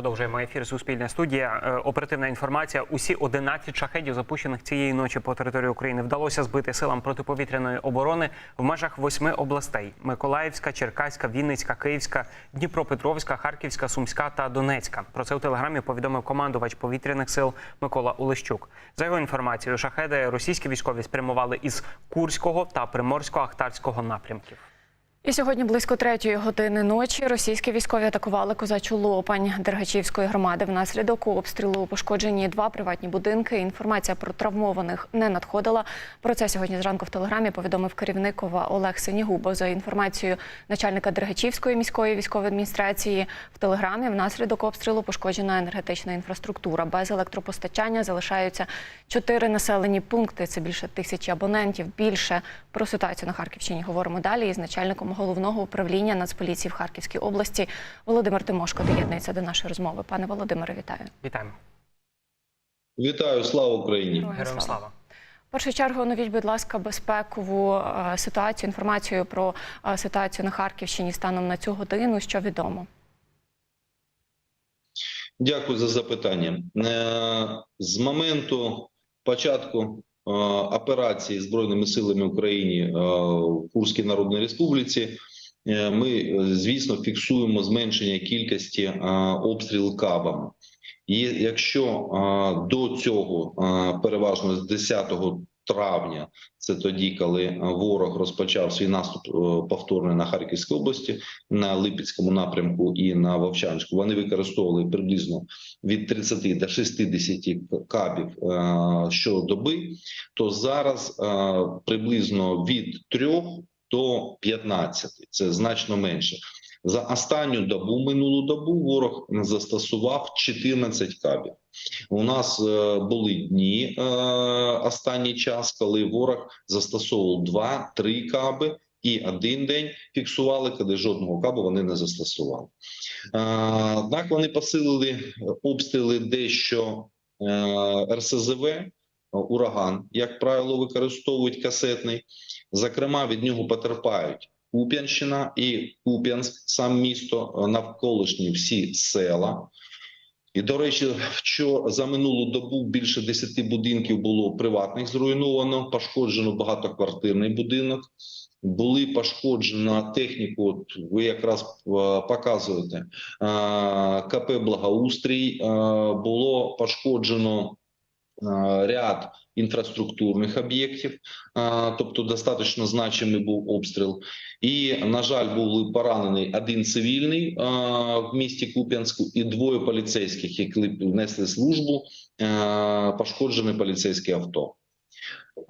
Продовжуємо ефір Суспільна студія. Е, Оперативна інформація. Усі 11 шахедів, запущених цієї ночі по території України, вдалося збити силам протиповітряної оборони в межах восьми областей: Миколаївська, Черкаська, Вінницька, Київська, Дніпропетровська, Харківська, Сумська та Донецька. Про це у телеграмі повідомив командувач повітряних сил Микола Улещук. За його інформацією, шахеди російські військові спрямували із Курського та Приморсько-Ахтарського напрямків. І сьогодні близько третьої години ночі російські військові атакували козачу Лопань Дергачівської громади. Внаслідок обстрілу пошкоджені два приватні будинки. Інформація про травмованих не надходила. Про це сьогодні зранку в телеграмі повідомив керівник ОВА Олег Синігубов. За інформацією начальника Дергачівської міської військової адміністрації в телеграмі. Внаслідок обстрілу пошкоджена енергетична інфраструктура. Без електропостачання залишаються чотири населені пункти. Це більше тисячі абонентів. Більше про ситуацію на Харківщині говоримо далі із начальником головного управління Нацполіції в Харківській області Володимир Тимошко доєднується до нашої розмови. Пане Володимире, вітаю. Вітаємо. Вітаю, слава Україні! Героям слава. слава. В першу чергу оновіть, будь ласка, безпекову е, ситуацію, інформацію про е, ситуацію на Харківщині станом на цю годину. Що відомо? Дякую за запитання. Е, З моменту початку операції збройними силами України е, в Курській Народній Республіці. е, Ми, е, звісно, фіксуємо зменшення кількості е, обстріл кабами. І якщо е, до цього е, переважно з 10 травня, це тоді, коли ворог розпочав свій наступ е, повторний на Харківській області, на Липецькому напрямку і на Вовчанську, вони використовували приблизно від 30 до 60 кабів е, щодоби, то зараз е, приблизно від 3 до 15. Це значно менше. За останню добу, минулу добу, ворог застосував 14 кабів. У нас е, були дні е, останній час, коли ворог застосовував 2-3 каби, і один день фіксували, коли жодного кабу вони не застосували. Е, Однак вони посилили обстріли дещо е, РСЗВ, е, ураган, як правило, використовують касетний. Зокрема, від нього потерпають Куп'янщина і Куп'янськ, сам місто, е, навколишні всі села. І, до речі, що за минулу добу більше 10 будинків було приватних зруйновано, пошкоджено багатоквартирний будинок. Були пошкоджена техніку. От ви якраз е, показуєте е, КП Благоустрій. Було пошкоджено ряд інфраструктурних об'єктів, е, тобто достатньо значимий був обстріл. І на жаль, був поранений один цивільний е, в місті Куп'янську і двоє поліцейських, які внесли службу, е, пошкоджене поліцейське авто.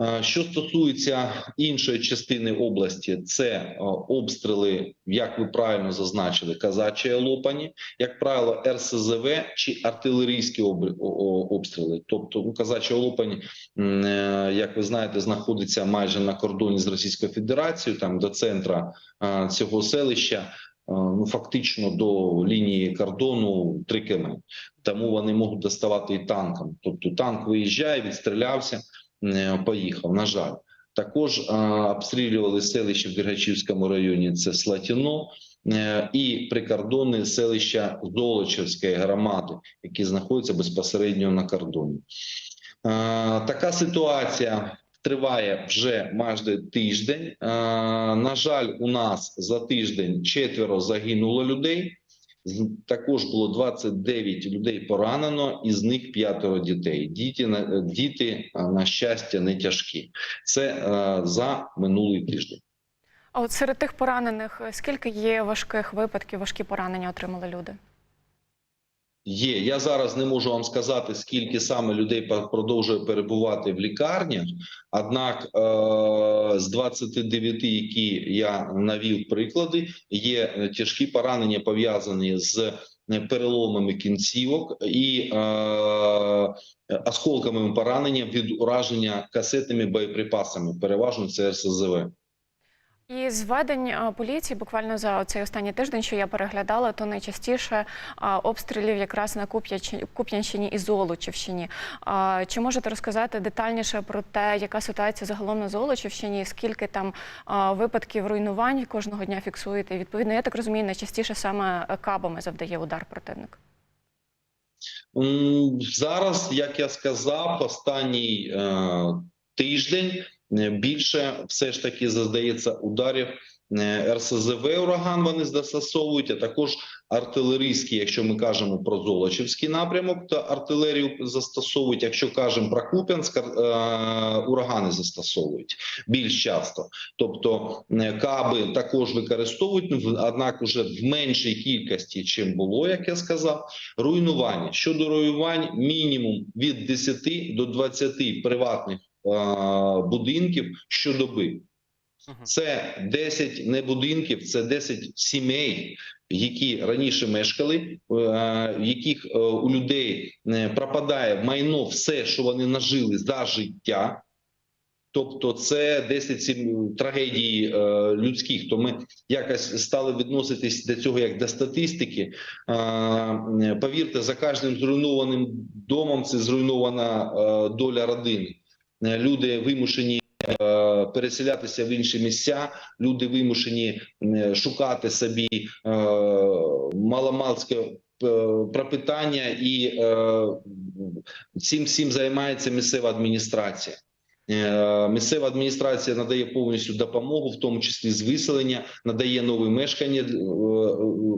Е, Що стосується іншої частини області, це е, обстріли, як ви правильно зазначили, казачі лопані, як правило, РСЗВ чи артилерійські обстріли. Тобто, ну, казачі лопані, е, як ви знаєте, знаходиться майже на кордоні з Російською Федерацією, там до центра цього селища. Ну, фактично до лінії кордону 3 км. Тому вони можуть доставати і танком. Тобто танк виїжджає, відстрілявся, поїхав. На жаль, також е, обстрілювали селище в Дергачівському районі. Це Слатіно е, і прикордонне селища Золочівської громади, які знаходяться безпосередньо на кордоні. Е, Така ситуація триває вже майже тиждень. Е, На жаль, у нас за тиждень четверо загинуло людей. Також було 29 людей поранено, із них п'ятеро дітей. Діти на діти е, на щастя не тяжкі. Це е, за минулий тиждень. А от серед тих поранених е, скільки є важких випадків, важкі поранення отримали люди? Є. Я зараз не можу вам сказати, скільки саме людей продовжує перебувати в лікарнях. Однак е- з 29, які я навів приклади, є е, тяжкі поранення пов'язані з е, переломами кінцівок і осколковими пораненням від ураження касетними боєприпасами. Переважно це РСЗВ. І зведень поліції буквально за цей останній тиждень, що я переглядала, то найчастіше обстрілів якраз на Куп'янщині і Золочівщині. Чи можете розказати детальніше про те, яка ситуація загалом на Золочівщині, скільки там випадків руйнувань кожного дня фіксуєте? Відповідно, я так розумію, найчастіше саме е, кабами завдає удар противник. Зараз, як я сказав, останній е, тиждень більше все ж таки заздається ударів е, РСЗВ ураган. Вони застосовують, а також артилерійські, якщо ми кажемо про Золочівський напрямок, то артилерію застосовують. Якщо кажемо про Куп'янськ, е, урагани застосовують більш часто. Тобто е, каби також використовують, однак уже в меншій кількості, чим було, як я сказав. Руйнування щодо руйнувань, мінімум від 10 до 20 приватних е, будинків щодоби. Це 10 не будинків, це 10 сімей, які раніше мешкали, е, в яких е, у людей е, пропадає майно, все, що вони нажили за життя. Тобто, це 10 сім- трагедій е, людських. То ми якось стали відноситись до цього як до статистики. Е, повірте, за кожним зруйнованим домом це зруйнована е, доля родини. Е, Люди вимушені е, переселятися в інші місця. Люди вимушені е, шукати собі е, маломальське е, пропитання, і цим всім займається місцева адміністрація. Місцева адміністрація надає повністю допомогу, в тому числі з виселення, надає нові мешкання,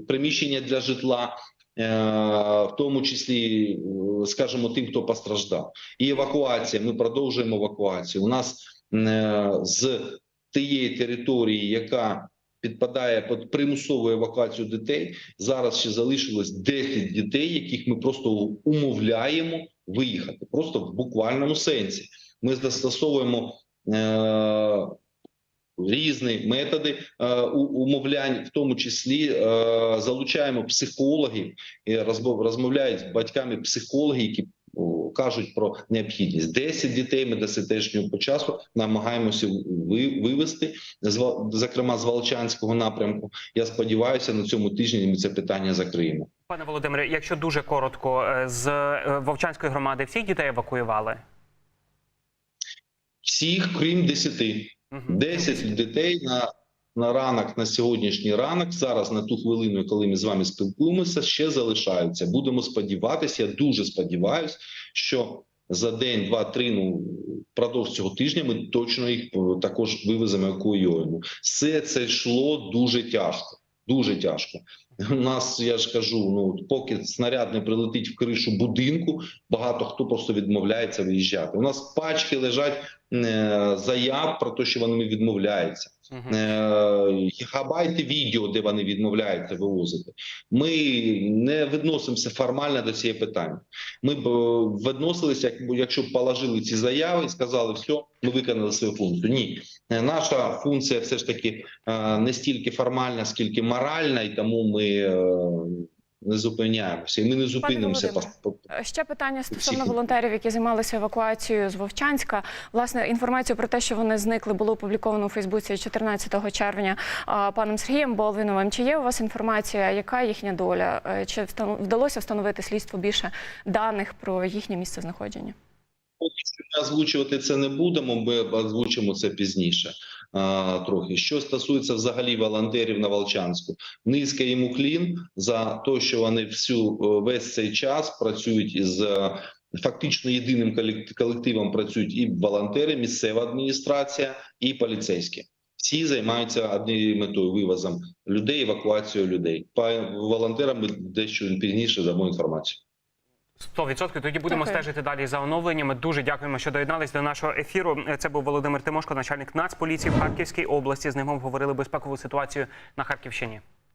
приміщення для житла, в тому числі, е, скажімо, тим, хто постраждав. І евакуація. Ми продовжуємо евакуацію. У нас е, з тієї території, яка підпадає під примусову евакуацію дітей, зараз ще залишилось 10 дітей, яких ми просто умовляємо виїхати, просто в буквальному сенсі. Ми застосовуємо е, різні методи е, умовлянь, в тому числі е, залучаємо психологів, розмовляють з батьками психологи, які кажуть про необхідність. 10 дітей ми до сьогоднішнього часу намагаємося ви- вивести, зокрема з Волчанського напрямку. Я сподіваюся, на цьому тижні ми це питання закриємо. Пане Володимире, якщо дуже коротко, е, з Вовчанської громади всіх дітей евакуювали? Всіх, крім 10. Мгм. 10 дітей на, на ранок, на сьогоднішній ранок, зараз на ту хвилину, коли ми з вами спілкуємося, ще залишаються. Будемо сподіватися, я дуже сподіваюся, що за день, два, три, ну впродовж цього тижня ми точно їх е, також вивеземо евакуюємо. Все це йшло дуже тяжко. Дуже тяжко. У нас, я ж кажу, ну поки снаряд не прилетить в кришу будинку, багато хто просто відмовляється виїжджати. У нас пачки лежать заяв про те, що вони відмовляються. Мгм. Е, Гігабайти відео, де вони відмовляються вивозити. Ми не відносимося формально до цієї питання. Ми б е, відносилися, якщо б положили ці заяви і сказали, все, ми виконали свою функцію. Ні, Е, наша функція все ж таки е, не стільки формальна, скільки моральна, і тому ми е, не зупиняємося. І ми не зупинимося. По- по- Е, Ще питання стосовно волонтерів, які займалися евакуацією з Вовчанська. Власне, інформацію про те, що вони зникли, було опубліковано у Фейсбуці 14 червня паном Сергієм Болвіновим. Чи є у вас інформація, яка їхня доля? Е, Чи вдалося встановити слідство більше даних про їхнє місце знаходження? Озвучувати це не будемо, ми озвучимо це пізніше. А, трохи що стосується взагалі волонтерів на Волчанську, низька їм уклін за те, що вони всю е, весь цей час працюють із е, фактично єдиним колективом. Працюють і волонтери, місцева адміністрація, і поліцейські. Всі займаються однією метою вивозом людей, евакуацією людей. По волонтерам ми дещо пізніше дамо інформацію. 100%. Тоді будемо Дякую. стежити далі за оновленнями. Дуже дякуємо, що доєднались до нашого ефіру. Це був Володимир Тимошко, начальник Нацполіції в Харківській області. З ним обговорили безпекову ситуацію на Харківщині.